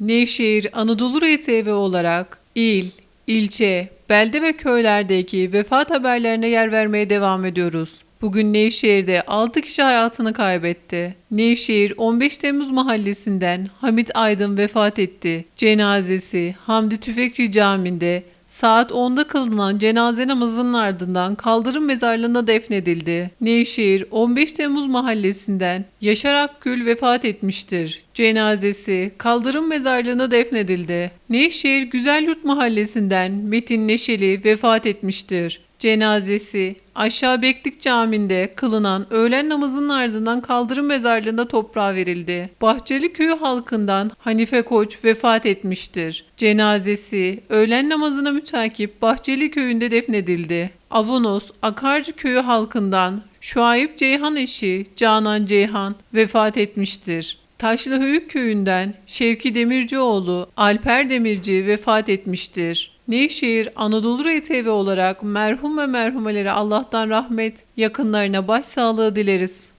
Nevşehir Anadolu RTV olarak il, ilçe, belde ve köylerdeki vefat haberlerine yer vermeye devam ediyoruz. Bugün Nevşehir'de 6 kişi hayatını kaybetti. Nevşehir 15 Temmuz mahallesinden Hamit Aydın vefat etti. Cenazesi Hamdi Tüfekçi Camii'nde Saat 10'da kılınan cenaze namazının ardından kaldırım mezarlığına defnedildi. Nevşehir 15 Temmuz mahallesinden Yaşar Akgül vefat etmiştir. Cenazesi kaldırım mezarlığına defnedildi. Nevşehir Güzelyurt mahallesinden Metin Neşeli vefat etmiştir. Cenazesi Aşağı Beklik Camii'nde kılınan öğlen namazının ardından kaldırım mezarlığında toprağa verildi. Bahçeli Köyü halkından Hanife Koç vefat etmiştir. Cenazesi öğlen namazına mütakip Bahçeli Köyü'nde defnedildi. Avanos Akarcı Köyü halkından Şuayb Ceyhan eşi Canan Ceyhan vefat etmiştir. Taşlıhöyük köyünden Şevki Demircioğlu, Alper Demirci vefat etmiştir. Nevşehir Anadolu RTV olarak merhum ve merhumelere Allah'tan rahmet, yakınlarına başsağlığı dileriz.